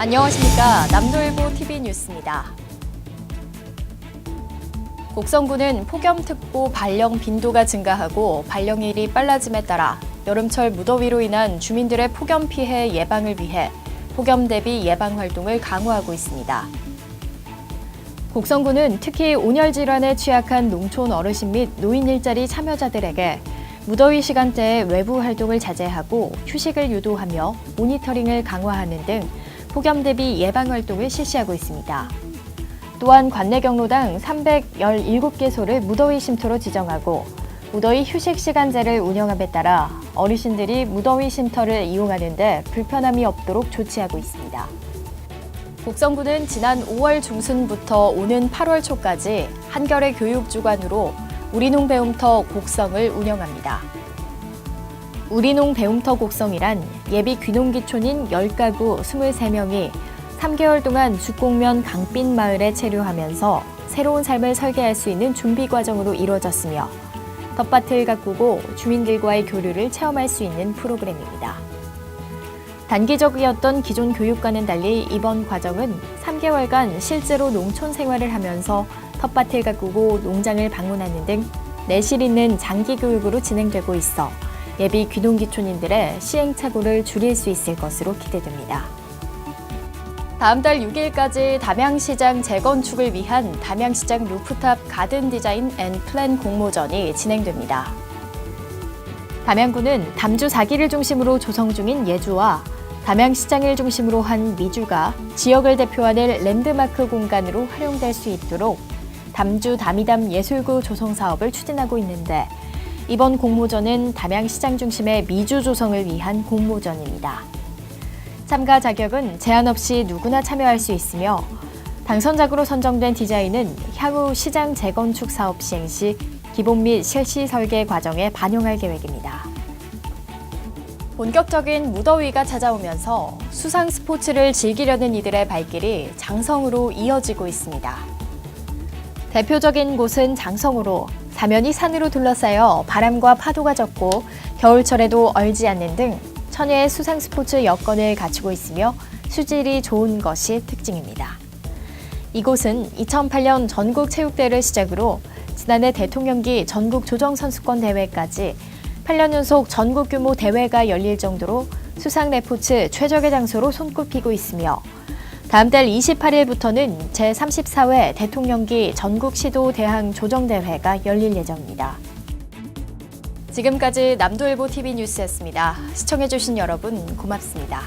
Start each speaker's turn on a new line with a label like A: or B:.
A: 안녕하십니까. 남도일보 TV 뉴스입니다. 곡성군은 폭염특보 발령 빈도가 증가하고 발령일이 빨라짐에 따라 여름철 무더위로 인한 주민들의 폭염 피해 예방을 위해 폭염 대비 예방 활동을 강화하고 있습니다. 곡성군은 특히 온열 질환에 취약한 농촌 어르신 및 노인 일자리 참여자들에게 무더위 시간대에 외부 활동을 자제하고 휴식을 유도하며 모니터링을 강화하는 등 폭염 대비 예방 활동을 실시하고 있습니다. 또한 관내 경로당 317개소를 무더위 쉼터로 지정하고 무더위 휴식 시간제를 운영함에 따라 어르신들이 무더위 쉼터를 이용하는데 불편함이 없도록 조치하고 있습니다. 곡성군은 지난 5월 중순부터 오는 8월 초까지 한겨레 교육 주관으로 우리농 배움터 곡성을 운영합니다. 우리농 배움터 곡성이란 예비 귀농기촌인 10가구 23명이 3개월 동안 죽곡면 강빛 마을에 체류하면서 새로운 삶을 설계할 수 있는 준비 과정으로 이루어졌으며 텃밭을 가꾸고 주민들과의 교류를 체험할 수 있는 프로그램입니다. 단기적이었던 기존 교육과는 달리 이번 과정은 3개월간 실제로 농촌 생활을 하면서 텃밭을 가꾸고 농장을 방문하는 등 내실 있는 장기 교육으로 진행되고 있어 예비 귀농기촌인들의 시행착오를 줄일 수 있을 것으로 기대됩니다. 다음 달 6일까지 담양시장 재건축을 위한 담양시장 루프탑 가든 디자인 앤 플랜 공모전이 진행됩니다. 담양구는 담주 4기를 중심으로 조성 중인 예주와 담양시장을 중심으로 한 미주가 지역을 대표하는 랜드마크 공간으로 활용될 수 있도록 담주 담이담 예술구 조성 사업을 추진하고 있는데 이번 공모전은 담양시장 중심의 미주 조성을 위한 공모전입니다. 참가 자격은 제한 없이 누구나 참여할 수 있으며 당선작으로 선정된 디자인은 향후 시장 재건축 사업 시행 시 기본 및 실시 설계 과정에 반영할 계획입니다. 본격적인 무더위가 찾아오면서 수상 스포츠를 즐기려는 이들의 발길이 장성으로 이어지고 있습니다. 대표적인 곳은 장성으로 사면이 산으로 둘러싸여 바람과 파도가 적고 겨울철에도 얼지 않는 등 천혜의 수상 스포츠 여건을 갖추고 있으며 수질이 좋은 것이 특징입니다. 이곳은 2008년 전국 체육대회를 시작으로 지난해 대통령기 전국 조정선수권 대회까지 8년 연속 전국 규모 대회가 열릴 정도로 수상 레포츠 최적의 장소로 손꼽히고 있으며 다음 달 28일부터는 제34회 대통령기 전국 시도 대항 조정대회가 열릴 예정입니다. 지금까지 남도일보 TV 뉴스였습니다. 시청해주신 여러분 고맙습니다.